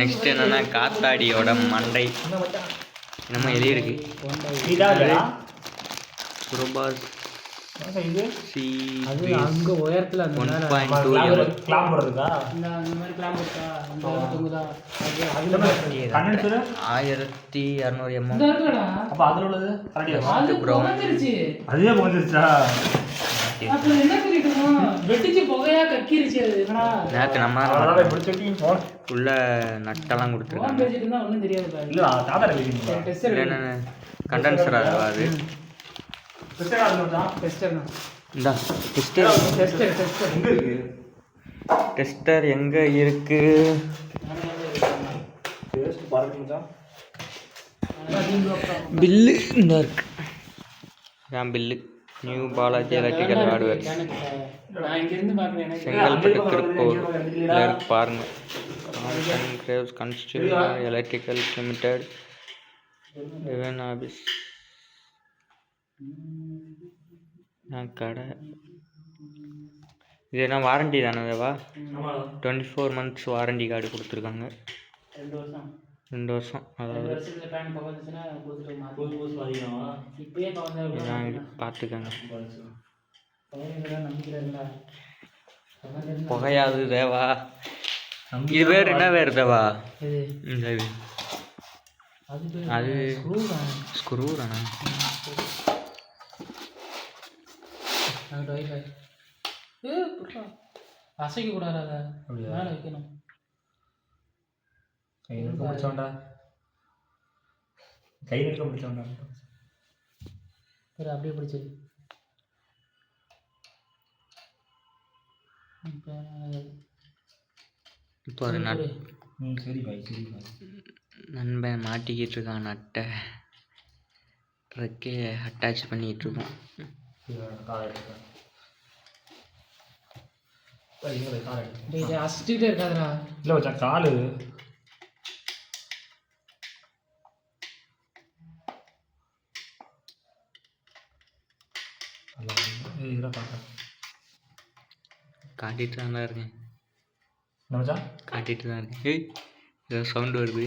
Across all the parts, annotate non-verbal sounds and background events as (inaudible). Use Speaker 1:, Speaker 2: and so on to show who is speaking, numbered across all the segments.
Speaker 1: Next என்னன்னா காத்தாடியோட மண்டை. என்னமோ எழுதி இருக்கு? சுரபாஸ் ஆயிரத்தி இரநூறு எம்எம்
Speaker 2: அதுல உள்ளது? அதுவே
Speaker 1: உள்ள நட்டெல்லாம் கொடுத்துருக்காங்க. கண்டென்சர்
Speaker 2: தான்.
Speaker 3: டெஸ்டர் தான்
Speaker 1: இந்தா டெஸ்டர்
Speaker 3: டெஸ்டர் டெஸ்டர்
Speaker 2: எங்க இருக்கு?
Speaker 1: டெஸ்டர் எங்க இருக்கு
Speaker 2: டேஸ்ட் பாருங்க
Speaker 1: பில்லு இந்த இருக்கு. Bill. New Balaji electrical hardware Chengalpattu Tiruppur பாருங்க கிரேவ்ஸ் கன்ஸ்ட்ரக்ஷன் எலக்ட்ரிக்கல் லிமிடெட் ரெவன் ஆஃபீஸ் நான் கடை. இது என்ன வாரண்டி தானே தேவா
Speaker 2: ஆமா.
Speaker 1: Twenty four months warranty card கொடுத்துருக்காங்க
Speaker 3: ரெண்டு வருஷம்.
Speaker 1: அதாவது பார்த்துக்கங்க. புகையாது தேவா. இது பேர் என்ன பேர் தேவா?
Speaker 3: இது.
Speaker 1: இந்த இது.
Speaker 3: அது.
Speaker 1: ஸ்க்ரூ தானே.
Speaker 3: அசைக்க கூடாது அதை.
Speaker 2: அப்படியா?
Speaker 3: மேலே வைக்கணும்.
Speaker 2: கை நிற்க முடிச்சோண்டா கை நிற்க முடிச்சோண்டா
Speaker 3: சரி அப்படியே பிடிச்சது இப்போ
Speaker 1: ஒரு நட்
Speaker 2: ம் சரி பாய் சரி பாய்.
Speaker 1: நண்பன் மாட்டிக்கிட்டு இருக்கான் நட்டை. ட்ரக்கே அட்டாச் பண்ணிட்டு இருக்கோம்
Speaker 2: காலை
Speaker 3: அசைச்சுக்கிட்டே இருக்காதுடா.
Speaker 2: இல்லை வச்சான் காலு இதெல்லாம் பார்க்குறேன்
Speaker 1: காட்டிட்டு தான் இருக்கேன் காட்டிட்டு தான் இருக்கேன். ஏய் ஏதோ சவுண்டு வருது.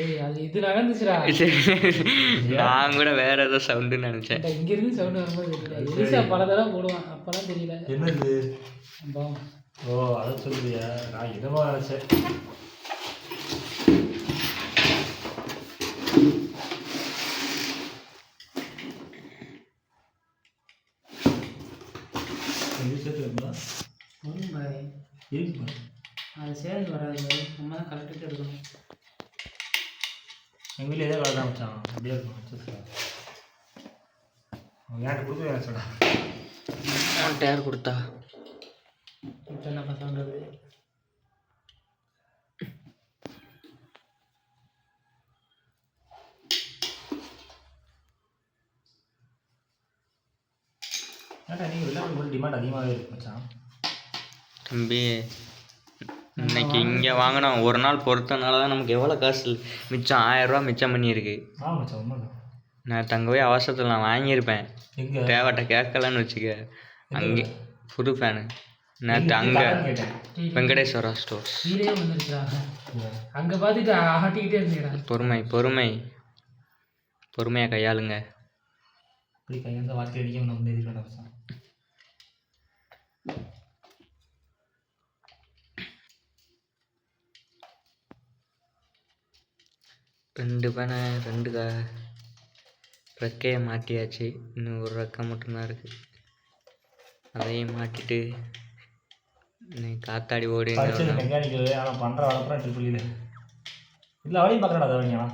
Speaker 3: ஏய் அது இது நகர்ந்துச்சுடா. (laughs)
Speaker 1: நான் கூட வேற ஏதோ சவுண்டுன்னு நினச்சேன்.
Speaker 3: இங்க இருந்து சவுண்ட் வரும்போது தெரியல எலிசா பல தடவை போடுவான்? அப்பெல்லாம் தெரியல.
Speaker 2: என்னது. ஓ அதை சொல்லுறியா? நான் இதமாக நினச்சேன்? சேர்த்து இருந்தா?
Speaker 3: வரும் பாய்
Speaker 2: இருக்கு பாரு.
Speaker 3: அது சேர்ந்து வராது. பாய் நம்ம தான் கரெக்டாக எடுக்கணும்.
Speaker 2: எங்கள் வீட்டில் எதே வேலை தான் வச்சான் அப்படியே இருக்கும். வச்சு அவன் ஏன்ட்ட கொடுக்க சொல்டா
Speaker 1: டயர் கொடுத்தா.
Speaker 3: இப்போ என்ன வருது
Speaker 2: ஏன்டா நீங்கள் வெளில போய் டிமாண்ட் அதிகமாகவே இருக்கு மச்சான்?
Speaker 1: தம்பி. இன்னைக்கு இங்கே வாங்கினோம் ஒரு நாள் பொறுத்தனால தான் நமக்கு எவ்வளோ காசு மிச்சம் ஆயிரரூவா மிச்சம் பண்ணியிருக்கு. நான் தங்க போய் அவசரத்தில் நான் வாங்கியிருப்பேன். தேவட்ட கேட்கலன்னு வச்சுக்க. அங்கே புது ஃபேனு நேற்று அங்கே. வெங்கடேஸ்வரா ஸ்டோர்ஸ்
Speaker 3: அங்கே பார்த்துட்டு ஆட்டிக்கிட்டே
Speaker 1: பொறுமை பொறுமை. பொறுமையாக கையாளுங்க.
Speaker 2: இப்படி கையாந்த வார்த்தை அடிக்க நம்ம
Speaker 1: ரெண்டு பேனை ரெண்டு க ரெக்கையை மாட்டியாச்சு. இன்னும் ஒரு ரெக்கை மட்டும்தான் இருக்குது அதையும் மாட்டிட்டு இன்னைக்கு காத்தாடி ஓடி
Speaker 2: ஆனால் பண்ணுற வளர்ப்புறம் ட்ரிபிள் இல்லை வேலையும் பார்க்குறடா தவணியா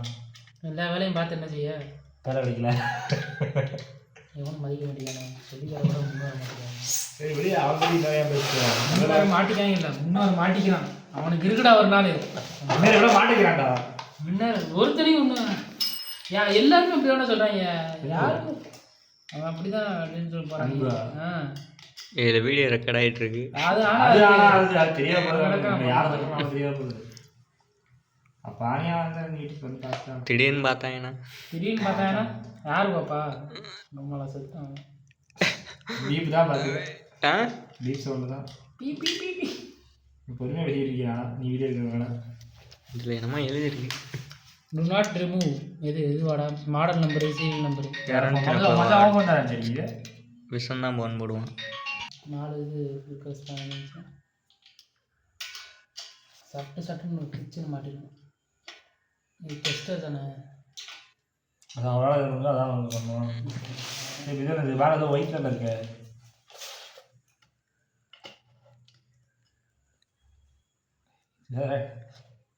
Speaker 3: எல்லா வேலையும் பார்த்து என்ன செய்ய?
Speaker 2: வேலை கிடைக்கல.
Speaker 3: எவனும் மதிக்க முன்னாடி மாட்டிக்காங்க இல்லை. முன்னாடி மாட்டிக்கிறான். அவனுக்கு இருக்குடா ஒரு நாள்.
Speaker 2: முன்னேறி விட மாட்டேங்கிறான்டா
Speaker 3: முன்னாடி ஒருத்தனையும் ஒன்று யா எல்லாருமே அப்படி வேணா சொல்கிறாங்க யாரும் அவன் அப்படிதான் அப்படின்னு சொல்லி போகிறாங்க ஆ.
Speaker 1: இதில் வீடியோ ரெக்கார்ட் ஆகிட்டு இருக்கு
Speaker 3: அது
Speaker 2: அது
Speaker 3: ஆனால்
Speaker 2: ஆனா அது அது தெரியாம போகுது. யாரை சொல்றோம் அவனுக்கு தெரியாம போகுது. அப்ப ஆனியா வந்து வீட்டுக்கு வந்து பார்த்தா
Speaker 1: திடீர்னு பார்த்தாங்கன்னா
Speaker 3: திடீர்னு பார்த்தாங்கன்னா யாரு பாப்பா? நம்மளை செத்தான்
Speaker 2: தீப் தான் பார்த்து தீப் சவுண்டு தான்.
Speaker 3: பீ பீ பீ பீ.
Speaker 2: பொறுமையாக வெளியே இருக்கியா நீ வீடியோ இருக்க வேணாம்
Speaker 1: இதில் என்னமோ எழுதிருக்கு
Speaker 3: டு நாட் ரிமூவ் எது எதுவாடா? மாடல் நம்பரு சீரியல் நம்பரு
Speaker 1: விஷம் தான் போன் போடுவான்.
Speaker 3: நாலு இது ரிக்வஸ்ட் நினச்சேன். சட்டு சட்டுன்னு ஒரு கிச்சன் மாட்டிருக்கோம். இது டெஸ்டர் தானே?
Speaker 2: அதான் அவரால் இருந்தால் அதான் வந்து பண்ணுவான். இப்போ இது என்னது? வேறு ஏதோ ஒயிட் கலர் இருக்கு.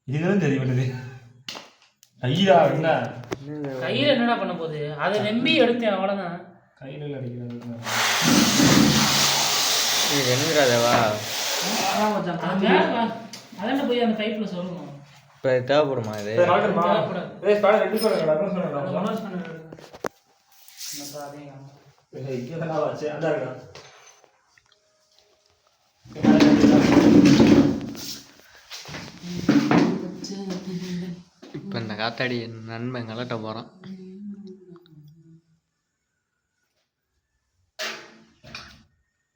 Speaker 2: இதுதான் தெரியும் பண்ணுது ஐயா என்ன
Speaker 3: கையில் என்னடா பண்ண போகுது? அதை நம்பி எடுத்தேன் அவ்வளோதான்
Speaker 2: கையில் அடிக்கிறது
Speaker 1: இது என்னதுடா தேவா
Speaker 3: அதான் போய் அந்த பைப்பில் சொல்லணும்?
Speaker 1: இப்போ தேவைப்படுமா இது?
Speaker 3: தேவைப்படாது.
Speaker 2: ஏய் ஸ்பாட் ரெண்டு சொல்லுங்க அப்புறம்
Speaker 3: அதை
Speaker 2: சொல்லுங்க
Speaker 3: ஒன்றும் பண்ண என்னப்பா அதையும் காணோம்.
Speaker 2: ஏய் இங்கே தான் ஆச்சு அதான் இருக்கா
Speaker 1: இப்போ இந்த காத்தாடி என் நண்பன் கலட்ட போகிறான்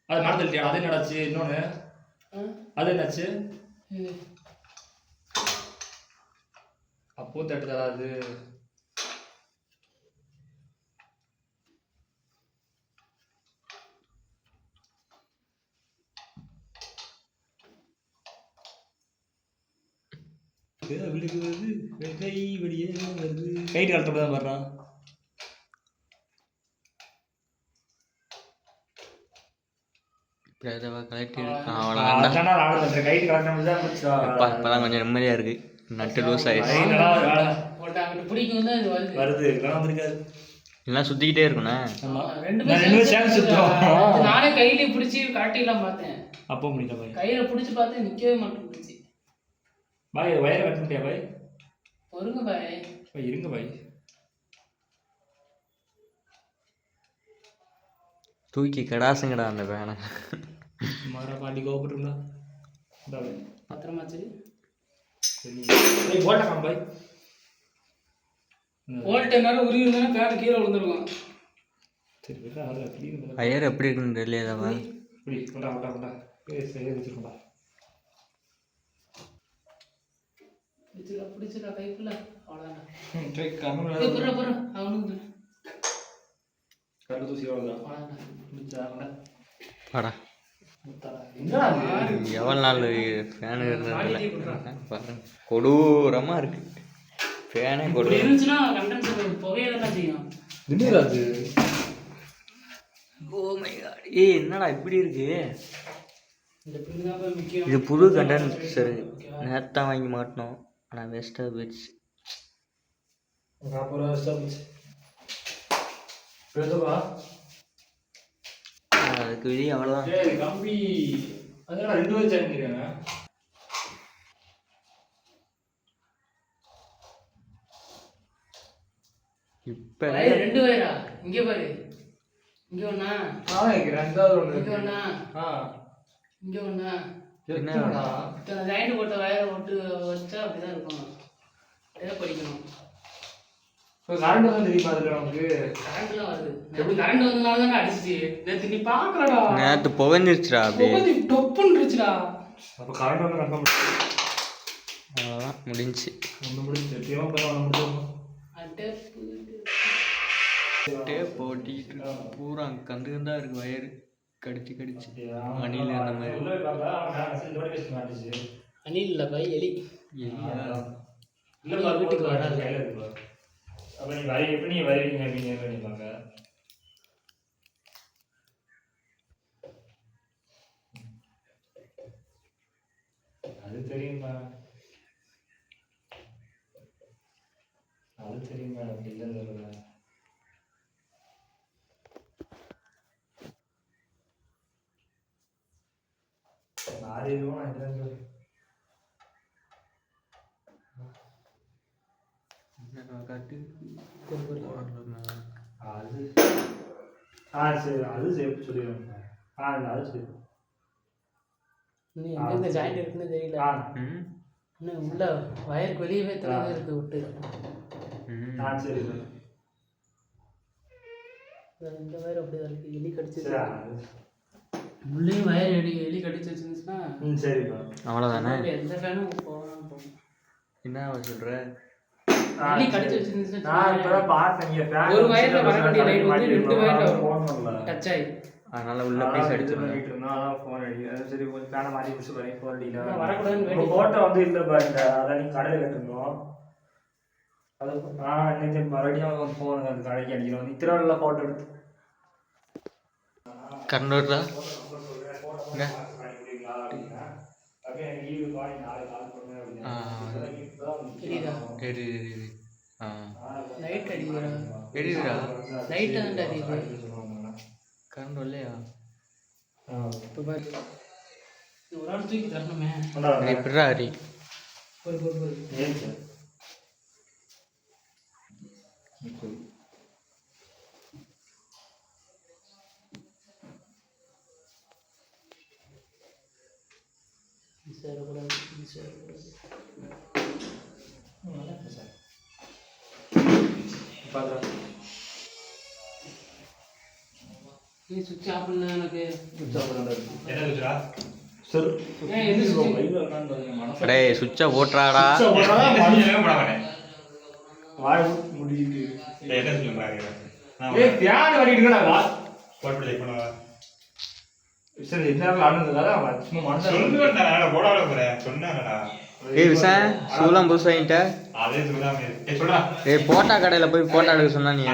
Speaker 2: அது மறந்துட்டியா அது என்னடாச்சு இன்னொன்று? அது என்னாச்சு? அப்போ தட்டு தராது கைட்டு கலட்ட தான் வர்றான். கைட்டு தான்
Speaker 1: கொஞ்சம் நிம்மதியாக இருக்குது நட்டு லூஸ் ஆயிடுச்சு.
Speaker 3: வருது.
Speaker 1: எல்லாம் சுற்றிக்கிட்டே இருக்குண்ணே
Speaker 2: நான்
Speaker 3: கையில பிடிச்சி காட்டிலாம் பார்த்தேன்.
Speaker 2: அப்போ முடியல
Speaker 3: கையில பிடிச்சி பார்த்தேன் நிக்கவே மாட்டேங்குது
Speaker 2: பாய் வயரை கட்ட முடியா பாய்?
Speaker 3: பொறுங்க பாய்.
Speaker 2: பாய் இருங்க பாய்.
Speaker 1: தூக்கி கடாசுங்கடா அந்த பேனை.
Speaker 2: மாறா பாட்டி கோபப்பட்டுருந்தா பாய்.
Speaker 3: பத்திரமாச்சு
Speaker 2: பாய் போட்டேன் பாய்.
Speaker 3: ஓல்ட்ட நேரம் உருவி இருந்தாலும் பேன் கீழே விழுந்துருக்கும்.
Speaker 2: சரி
Speaker 1: ஐயர் எப்படி இருக்குன்னு தெரியல தேவா
Speaker 2: இப்படி கொண்டா கொண்டா கொண்டா சரியாக வச்சுருக்கோண்டா
Speaker 3: பிடிச்சிடா பிடிச்சிடா கைக்குள்ள புற அவனுக்கு
Speaker 2: கல்லு தூசி அவ்வளோதான்
Speaker 1: எவ்வளோ நாள் ஃபேன் இருந்ததில்ல பாருங்க. கொடூரமாக இருக்கு. ஃபேனே
Speaker 3: இப்படி
Speaker 1: கொடூரம்.
Speaker 3: இருந்துச்சுன்னா கண்டென்சர் புகையை தான் செய்யும்.
Speaker 2: என்னடா அது
Speaker 1: ஓ மை காட் ஏய் என்னடா இப்படி இருக்கு? இது புது கண்டென்சர் நேத்தான் வாங்கி மாட்டினோம். ஆனால் வேஸ்ட்டாக போயிடுச்சு.
Speaker 2: எழுதுவா
Speaker 1: அதுக்கு வெளியே அவ்வளோதான்
Speaker 2: கம்பி. அதனால ரெண்டு பேரும் சேர்ந்துருக்காங்க
Speaker 1: இப்போ
Speaker 3: ரெண்டு வயரா? இங்கே பாரு. இங்கே ஒண்ணா?
Speaker 2: வைக்கிறேன் ரெண்டாவது ஒன்று
Speaker 3: இங்கே ஒண்ணா?
Speaker 2: ஆ.
Speaker 3: இங்கே ஒண்ணா?
Speaker 2: எத்தனைடா
Speaker 3: இத்தனை ஜாயிண்ட் போட்ட வயரை விட்டு வச்சா அப்படிதான் இருக்கும். டேப் படிக்கணும்.
Speaker 2: இப்போ கரண்ட் வந்து தெரியுமா அதில் நமக்கு?
Speaker 3: கரண்ட்லாம் வருது. எப்படி? கரண்ட் வந்தனால தானே அடிச்சிச்சு. நேற்று நீ பார்க்கலடா.
Speaker 1: நேற்று புகஞ்சிருச்சுடா அப்படியே.
Speaker 3: புகதி டொப்புன்னு இருந்துச்சுடா
Speaker 2: அப்போ கரண்ட் வந்து கன்ஃபார்ம்
Speaker 1: அவ்வளோதான் முடிஞ்சுச்சு
Speaker 2: ஒன்று முடிஞ்சு. எப்பயும் போய் முடிச்சிடணும்
Speaker 3: டேப்
Speaker 1: ஓட்டிட்டு பூரா கந்து கந்தா இருக்கு வயரு கடிச்சு கடிச்சு. மணியில் இருந்த மாதிரி.
Speaker 3: அணில் இல்லை பை எலி.
Speaker 2: வீட்டுக்கு வராது. அப்போ நீ வரி எப்படி நீ வருவீங்க அப்படின்னு கேட்பாங்க அது தெரியுமா அது தெரியுமா அப்படி இல்லை சொல்லுங்க மாறி இருக்கும் நான் இல்லைன்னு சொல்றேன்
Speaker 1: காட்டு
Speaker 2: அது ஆ சரி அது சரி ஆ அது சரி
Speaker 3: இன்னும் எங்கெங்க ஜாயிண்ட் இருக்குன்னு தெரியல இன்னும் உள்ள வயருக்கு வெளியவே திறந்து இருக்கு விட்டு
Speaker 1: ம்
Speaker 2: ஆ சரி
Speaker 3: இந்த வயர் அப்படிதான் இருக்கு எலி கடிச்சு
Speaker 2: சரி
Speaker 3: உள்ளேயும் வயர் எலி எலி கடிச்சு வச்சிருந்துச்சுன்னா
Speaker 2: சரிப்பா
Speaker 1: அவ்வளோதானே
Speaker 3: எந்த ஃபேனும் போகலாம்
Speaker 1: என்ன சொல்ற
Speaker 3: எலி கடிச்சு வச்சிருந்துச்சுன்னா
Speaker 2: நான் இப்பதான் பார்த்தேன்
Speaker 3: ஒரு வயர்ல வர வேண்டிய லைட் வந்து ரெண்டு. வயர்ல
Speaker 2: பண்ணல.
Speaker 3: டச்
Speaker 1: அதனால உள்ள பீஸ்
Speaker 2: அதான் phone அடிக்கிறேன். சரி, கொஞ்சம் அ மாத்தி வச்சுட்டு வரேன், phone அடிக்கல.
Speaker 3: வரக்கூடாதுன்னு
Speaker 2: photo வந்து இல்ல பாருங்க, அதான் நீங்க கடையில கேட்டிருந்தோம். அது நான் இன்னைக்கு மறுபடியும் வந்து phone அந்த கடைக்கு அடிக்கிறோம். நாள்ல photo எடுத்து. அப்படியே எனக்கு leave வாங்கி நாளைக்கு call பண்ணுவேன் அப்படின்னு.
Speaker 1: ஆ
Speaker 3: தெரியுதா?
Speaker 1: எரி எரி எரி ஆ.
Speaker 3: லைட் அடிக்கிறா
Speaker 1: எரியுதுடா
Speaker 3: லைட் தான் அடிக்குது.
Speaker 1: கரண்ட் வரலையா?
Speaker 3: இப்போ பாரு. ஒரு ஆள் தூக்கி தரணுமே.
Speaker 1: இது இப்படிடா ஹரி
Speaker 3: போய் போய் போய்
Speaker 2: ஏன் சார்
Speaker 3: மிஸ் ஆகக்கூடாது மிஸ் ஆகக்கூடாது நீ சுவிட்ச் ஆஃப் பண்ண எனக்கு?
Speaker 1: டேய் சுவிட்சை போட்டுறாடா.
Speaker 2: வாய் முடியுது. ஏய் தியான வடிட்டு இருக்கடா சரி சும்மா
Speaker 1: ஏய் விசா சூலாம் புதுசு வாங்கிட்ட? ஏய் போட்டா கடையில் போய் போட்டோ எடுக்க சொன்னா நீ.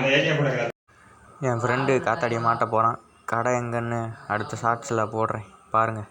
Speaker 1: என் ஃப்ரெண்டு காத்தாடியை மாட்ட போகிறான் கடை எங்கன்னு அடுத்த ஷார்ட்ஸில் போடுறேன். பாருங்கள்